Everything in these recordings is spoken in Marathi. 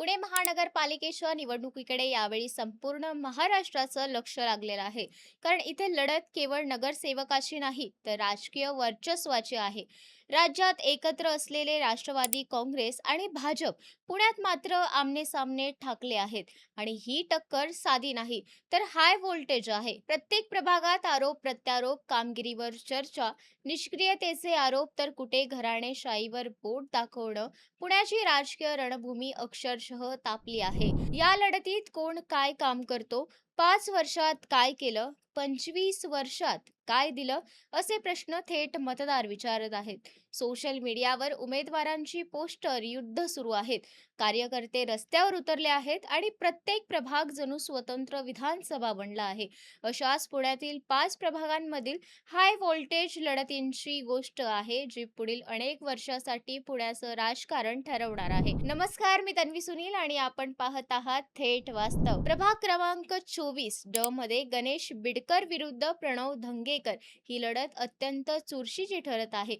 पुणे महानगरपालिकेच्या निवडणुकीकडे यावेळी संपूर्ण महाराष्ट्राचं लक्ष लागलेलं आहे. कारण इथे लढत केवळ नगरसेवकाची नाही तर राजकीय वर्चस्वाची आहे. राज्यात एकत्र असलेले राष्ट्रवादी काँग्रेस आणि भाजप पुण्यात मात्र आमने सामने ठाकले आहेत. आणि ही टक्कर साधी नाही तर हाय व्होल्टेज आहे. प्रत्येक प्रभागात आरोप प्रत्यारोप कामगिरीवर चर्चा निष्क्रियतेचे आरोप तर कुठे घराणेशाहीवर बोट दाखवणं पुण्याची राजकीय रणभूमी अक्षरशः तापली आहे. या लढतीत कोण काय काम करतो? पाच वर्षात काय केलं? पंचवीस वर्षात काय दिलं? असे प्रश्न थेट मतदार विचारत आहेत. सोशल मीडियावर उमेदवारांची पोस्टर युद्ध सुरू आहेत. कार्यकर्ते रस्त्यावर उतरले आहेत आणि प्रत्येक प्रभाग जणू स्वतंत्र विधानसभा बनला आहे. अशाच पुण्यातील पाच प्रभागांमधील हाय व्होल्टेज लढतींची गोष्ट आहे जी पुढील अनेक वर्षासाठी पुण्याचं राजकारण ठरवणार आहे. नमस्कार मी तन्वी सुनील आणि आपण पाहत आहात थेट वास्तव. प्रभाग क्रमांक चोवीस ड मध्ये गणेश बिडकर विरुद्ध प्रणव धंगेकर ही लढत अत्यंत चुरशीची ठरत आहे.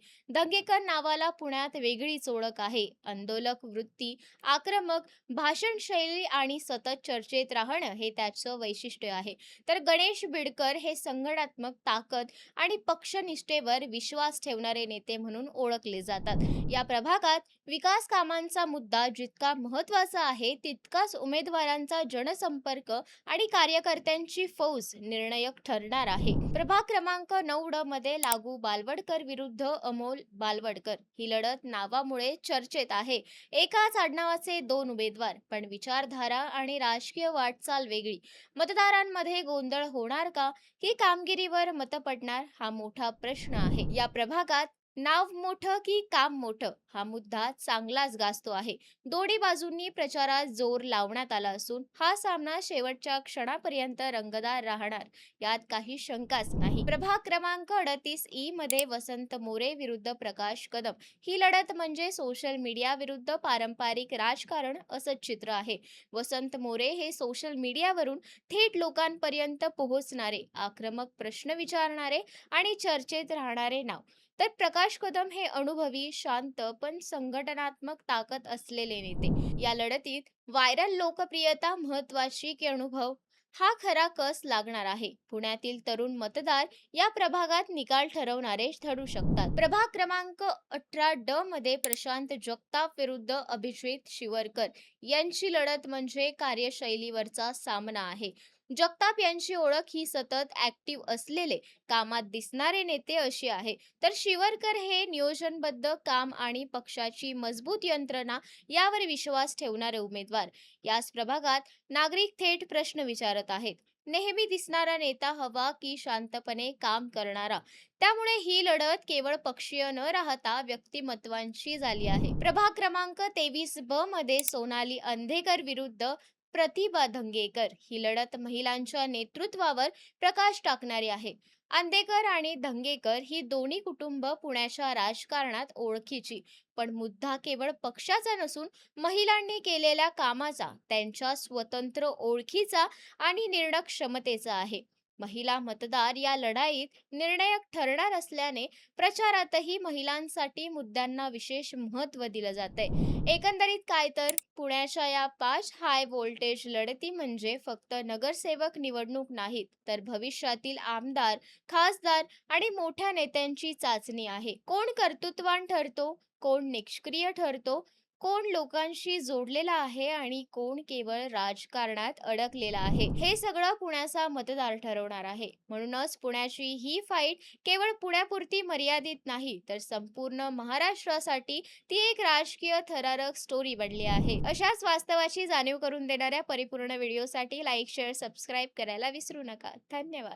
धंगेकर नावाला पुण्यात वेगळीच ओळख आहे. आंदोलक वृत्ती आक्रमक भाषण शैली आणि सतत चर्चेत राहणं हे त्याचं वैशिष्ट्य आहे. तर गणेश बिडकर हे संघटनात्मक ताकद आणि पक्षनिष्ठेवर विश्वास ठेवणारे नेते म्हणून ओळखले जातात. या प्रभागात विकास कामांचा मुद्दा जितका महत्त्वाचा आहे तितकाच उमेदवारांचा जनसंपर्क आणि कार्यकर्त्यांची फौज निर्णायक ठरणार आहे. प्रभाग क्रमांक नऊ ड मध्ये लागू बालवडकर विरुद्ध अमोल बाल मालवडकर. ही लढत नावामुळे चर्चेत आहे. एकाच आडनावाचे दोन उमेदवार पण विचारधारा आणि राजकीय वाटचाल वेगळी. मतदारांमध्ये गोंधळ होणार का? की कामगिरीवर मत पडणार? हा मोठा प्रश्न आहे. या प्रभागात नाव मोठं की काम मोठं? हा मुद्दा चांगलाच गाजतो आहे. दोन्ही बाजूंनी प्रचारात जोर लावण्यात आला असून हा सामना शेवटच्या क्षणापर्यंत रंगदार राहणार यात काही शंकाच नाही. प्रभाग क्रमांक अडतीस ई मध्ये वसंत मोरे विरुद्ध प्रकाश कदम. ही लढत म्हणजे सोशल मीडिया विरुद्ध पारंपरिक राजकारण असं चित्र आहे. वसंत मोरे हे सोशल मीडियावरून थेट लोकांपर्यंत पोहोचणारे आक्रमक प्रश्न विचारणारे आणि चर्चेत राहणारे नाव. तर प्रकाश कदम हे अनुभवी शांत पण संघटनात्मक ताकद असलेले नेते. या लढतीत व्हायरल लोकप्रियता महत्वाची की अनुभव? हा खरा कस लागणार आहे? पुण्यातील तरुण मतदार या प्रभागात निकाल ठरवणारे ठरू शकतात. प्रभाग क्रमांक अठरा ड मध्ये प्रशांत जगताप विरुद्ध अभिजित शिवरकर यांची लढत म्हणजे कार्यशैलीवरचा सामना आहे. जगताप यांची ओळख ही सतत ऍक्टिव्ह असलेले कामात दिसणारे नेते अशी आहे. तर शिवरकर हे नियोजनबद्ध काम आणि पक्षाची मजबूत यंत्रणा यावर विश्वास ठेवणारे उमेदवार. याच प्रभागात नागरिक थेट प्रश्न विचारत आहेत. नेहमी दिसणारा नेता हवा की शांतपणे काम करणारा. त्यामुळे ही लढत केवळ पक्षीय न राहता व्यक्तिमत्वांची झाली आहे. प्रभाग क्रमांक तेवीस ब मध्ये सोनाली अंधेकर विरुद्ध प्रतिभा धंगेकर. ही लढत महिलांच्या नेतृत्वावर प्रकाश टाकणारी आहे. आंदेकर आणि धंगेकर ही दोन्ही कुटुंब पुण्याच्या राजकारणात ओळखीची. पण मुद्दा केवळ पक्षाचा नसून महिलांनी केलेल्या कामाचा त्यांच्या स्वतंत्र ओळखीचा आणि निर्णय क्षमतेचा आहे. महिला मतदार या लढाईत निर्णायक ठरणार असल्याने प्रचारातही महिलांसाठी मुद्द्यांना विशेष महत्त्व दिलं जातंय. एकंदरीत काय तर? पुण्याच्या या पाच हाय व्होल्टेज लढती म्हणजे फक्त नगरसेवक निवडणूक नाहीत तर भविष्यातील आमदार खासदार आणि मोठ्या नेत्यांची चाचणी आहे. कोण कर्तृत्वान ठरतो? कोण निष्क्रिय ठरतो? कोण लोकांशी जोडलेला आहे आणि कोण केवळ राजकारणात अडकलेला आहे? हे सगळं पुण्याचा मतदार ठरवणार आहे. म्हणूनच पुण्याची ही फाईट केवळ पुण्यापुरती मर्यादित नाही तर संपूर्ण महाराष्ट्रासाठी ती एक राजकीय थरारक स्टोरी बनली आहे. अशाच वास्तवाची जाणीव करून देणाऱ्या परिपूर्ण व्हिडिओसाठी लाईक शेअर सबस्क्राईब करायला विसरू नका. धन्यवाद.